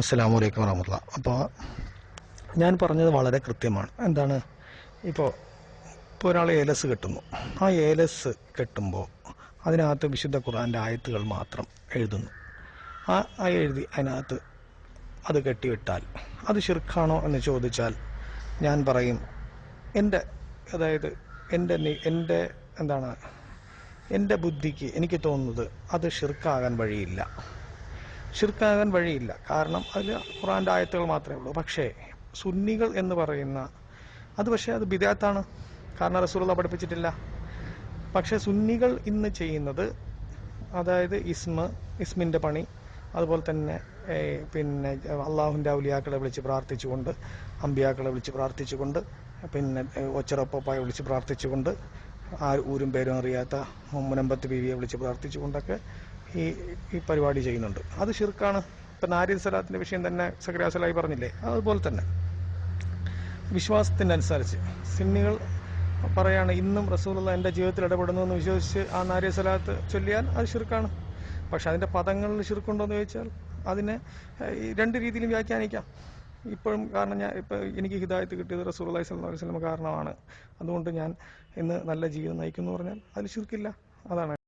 അസ്സലാമു അലൈക്കും വറഹമുല്ല അപ്പോൾ ഞാൻ പറഞ്ഞത് വളരെ കൃത്യമാണ്. എന്താണ്? ഇപ്പോൾ ഇപ്പോൾ ഒരാൾ ഏലസ് കെട്ടുന്നു. ആ ഏലസ് കെട്ടുമ്പോൾ അതിനകത്ത് വിശുദ്ധ ഖുർആന്റെ ആയത്തുകൾ മാത്രം എഴുതുന്നു. ആ ആ എഴുതി അതിനകത്ത് അത് കെട്ടിവിട്ടാൽ അത് ഷിർക്കാണോ എന്ന് ചോദിച്ചാൽ ഞാൻ പറയും എന്റെ അതായത് എന്റെ എന്റെ എന്താണ്? എന്റെ ബുദ്ധിക്ക് എനിക്ക് തോന്നുന്നത് അത് ഷിർക്കാകാൻ വഴിയില്ല. ഷിർക്കാകാൻ വഴിയില്ല. കാരണം അതിൽ ഖുറാന്റെ ആയത്തുകൾ മാത്രമേ ഉള്ളൂ. പക്ഷേ സുന്നികൾ എന്ന് പറയുന്ന അത് പക്ഷേ അത് ബിദാത്താണ്. കാരണം റസൂലുള്ള പഠിപ്പിച്ചിട്ടില്ല. പക്ഷേ സുന്നികൾ ഇന്ന് ചെയ്യുന്നത് അതായത് ഇസ്മ ഇസ്മിന്റെ പണി അതുപോലെ തന്നെ പിന്നെ അള്ളാഹുവിന്റെ ഔലിയാക്കളെ വിളിച്ച് പ്രാർത്ഥിച്ചുകൊണ്ട് അമ്പിയാക്കളെ വിളിച്ച് പ്രാർത്ഥിച്ചുകൊണ്ട് പിന്നെ ഒച്ചറപ്പായി വിളിച്ച് പ്രാർത്ഥിച്ചുകൊണ്ട് ആ ഊരും പേരും അറിയാത്ത മുനമ്പത്ത് ബീവിയെ വിളിച്ച് പ്രാർത്ഥിച്ചുകൊണ്ടൊക്കെ ഈ ഈ പരിപാടി ചെയ്യുന്നുണ്ട്. അത് ഷിർക്കാണ് ഇപ്പം നാരിദ് സലാത്തിന്റെ വിഷയം തന്നെ സക്രിയാസലായി പറഞ്ഞില്ലേ? അതുപോലെ തന്നെ. വിശ്വാസത്തിനനുസരിച്ച് സിന്നികൾ പറയാണ് ഇന്നും റസൂലുള്ള എന്റെ ജീവിതത്തിൽ ഇടപെടുന്നു എന്ന് വിശ്വസിച്ച് ആ നാരിയ സലാത്ത് ചൊല്ലിയാൽ അത് ഷിർക്കാണ് പക്ഷെ അതിന്റെ പദങ്ങളിൽ ഷിർക്കുണ്ടോ എന്ന് ചോദിച്ചാൽ അതിനെ രണ്ട് രീതിയിലും വ്യാഖ്യാനിക്കാം. ഇപ്പോഴും കാരണം ഞാൻ ഇപ്പോൾ എനിക്ക് ഹിദായത്ത് കിട്ടിയത് റസൂൽ അലൈഹി സ്വല്ലം വസ്ലം കാരണമാണ്. അതുകൊണ്ട് ഞാൻ ഇന്ന് നല്ല ജീവിതം നയിക്കുന്നു പറഞ്ഞാൽ അതിൽ ശിർക്കില്ല. അതാണ്